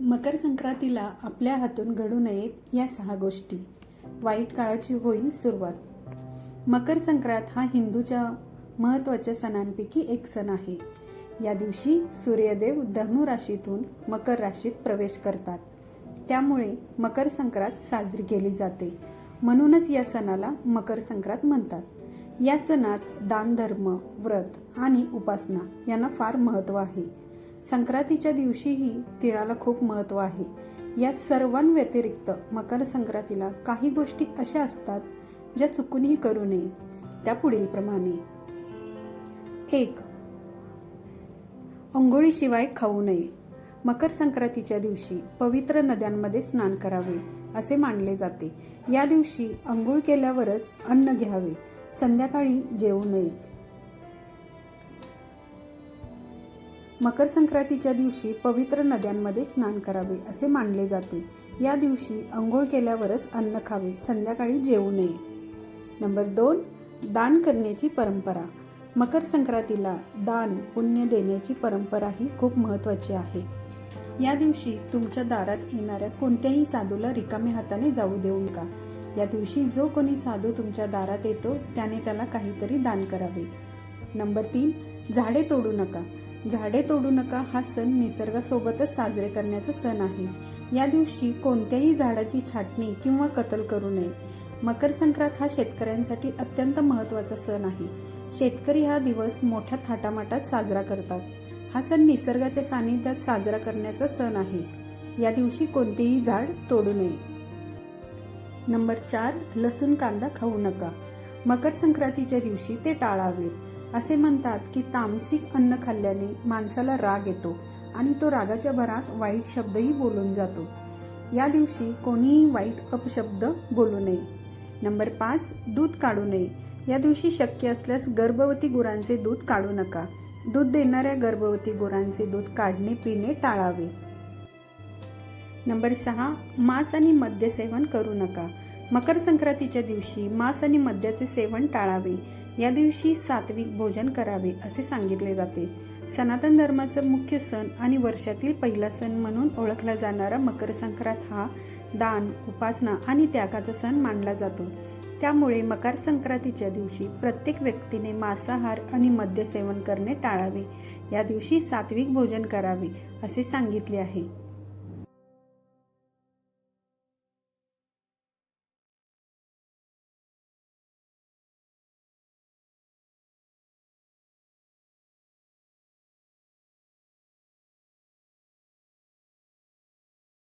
मकर संक्रांतीला आपल्या हातून घडू नयेत या सहा गोष्टी. वाईट काळाची होईल सुरुवात. मकर संक्रांत हा हिंदूच्या महत्त्वाच्या सणांपैकी एक सण आहे. या दिवशी सूर्यदेव धनु राशीतून मकर राशीत प्रवेश करतात. त्यामुळे मकर संक्रांत साजरी केली जाते. म्हणूनच या सणाला मकर संक्रांत म्हणतात. या सणात दानधर्म व्रत आणि उपासना यांना फार महत्त्व आहे. संक्रांतीच्या दिवशीही तिळाला खूप महत्त्व आहे. या सर्वांव्यतिरिक्त मकर संक्रांतीला काही गोष्टी अशा असतात ज्या चुकूनही करू नये. त्या पुढीलप्रमाणे एक अंघोळीशिवाय खाऊ नये. मकर संक्रांतीच्या दिवशी पवित्र नद्यांमध्ये स्नान करावे असे मानले जाते. या दिवशी अंघोळ केल्यावरच अन्न घ्यावे. संध्याकाळी जेवू नये. मकर संक्रांतीच्या दिवशी पवित्र नद्यांमध्ये स्नान करावे असे मानले जाते. या दिवशी अंघोळ केल्यावरच अन्न खावे संध्याकाळी जेवू नये. नंबर दोन दान करण्याची परंपरा. मकर संक्रांतीला दान पुण्य देण्याची परंपरा ही खूप महत्त्वाची आहे. या दिवशी तुमच्या दारात येणाऱ्या कोणत्याही साधूला रिकाम्या हाताने जाऊ देऊ नका या दिवशी जो कोणी साधू तुमच्या दारात येतो त्याने त्याला काहीतरी दान करावे. नंबर तीन झाडे तोडू नका. झाडे तोडू नका हा सण निसर्गासोबतच साजरे करण्याचा सण आहे. या दिवशी कोणत्याही झाडाची छाटणी किंवा कतल करू नये. मकर संक्रांत हा शेतकऱ्यांसाठी अत्यंत महत्त्वाचा सण आहे. शेतकरी हा दिवस मोठ्या थाटामाटात साजरा करतात. हा सण निसर्गाच्या सानिध्यात साजरा करण्याचा सण आहे. या दिवशी कोणतेही झाड तोडू नये. नंबर चार लसूण कांदा खाऊ नका. मकर संक्रांतीच्या दिवशी ते टाळावेत. असे म्हणतात की तामसिक अन्न खाल्ल्याने माणसाला राग येतो आणि तो रागाच्या भरात वाईट शब्दही बोलून जातो. या दिवशी कोणीही वाईट अपशब्द बोलू नये. नंबर पाच दूध काढू नये. या दिवशी शक्य असल्यास गर्भवती गुरांचे दूध काढू नका. दूध देणाऱ्या गर्भवती गुरांचे दूध काढणे पिणे टाळावे. नंबर सहा मांस आणि मद्य सेवन करू नका. मकर संक्रांतीच्या दिवशी मांस आणि मद्याचे सेवन टाळावे. या दिवशी सात्विक भोजन करावे असे सांगितले जाते. सनातन धर्माचा मुख्य सण आणि वर्षातील पहिला सण म्हणून ओळखला जाणारा मकर संक्रांत हा दान उपासना आणि त्यागाचा सण मानला जातो. त्यामुळे मकर संक्रांतीच्या दिवशी प्रत्येक व्यक्तीने मांसाहार आणि मद्य सेवन करणे टाळावे. या दिवशी सात्विक भोजन करावे असे सांगितले आहे.